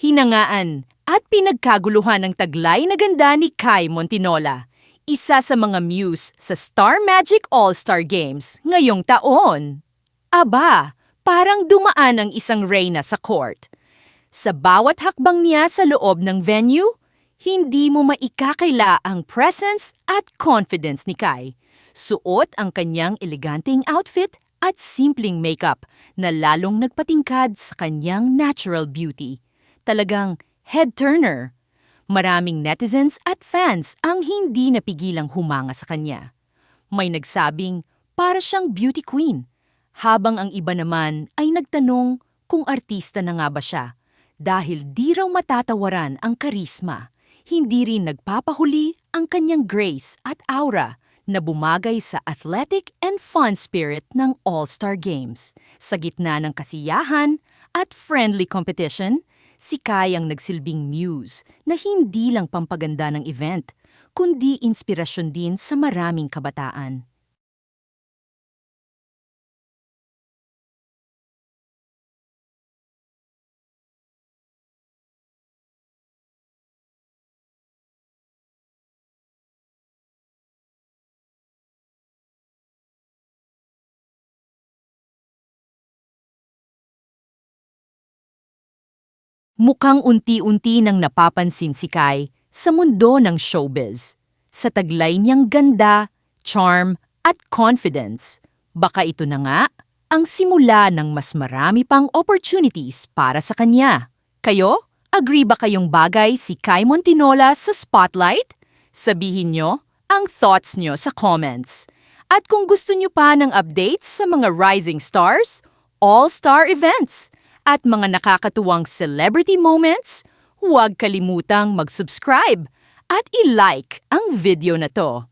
hinangaan at pinagkaguluhan ng taglay na ganda ni Kai Montinola, isa sa mga muse sa Star Magic All-Star Games ngayong taon. Aba, parang dumaan ang isang reyna sa court. Sa bawat hakbang niya sa loob ng venue, hindi mo maikakaila ang presence at confidence ni Kai. Suot ang kanyang eleganteng outfit at simpleng makeup na lalong nagpatingkad sa kanyang natural beauty. Talagang head-turner. Maraming netizens at fans ang hindi napigilang humanga sa kanya. May nagsabing para siyang beauty queen, habang ang iba naman ay nagtanong kung artista na nga ba siya dahil di raw matatawaran ang karisma. Hindi rin nagpapahuli ang kanyang grace at aura na bumagay sa athletic and fun spirit ng All-Star Games. Sa gitna ng kasiyahan at friendly competition, si Kai ang nagsilbing muse na hindi lang pampaganda ng event, kundi inspirasyon din sa maraming kabataan. Mukhang unti-unti nang napapansin si Kai sa mundo ng showbiz. Sa taglay niyang ganda, charm, at confidence. Baka ito na nga ang simula ng mas marami pang opportunities para sa kanya. Kayo? Agree ba kayong bagay si Kai Montinola sa spotlight? Sabihin nyo ang thoughts nyo sa comments. At kung gusto nyo pa ng updates sa mga rising stars, all-star events, at mga nakakatuwang celebrity moments, huwag kalimutang mag-subscribe at i-like ang video na to.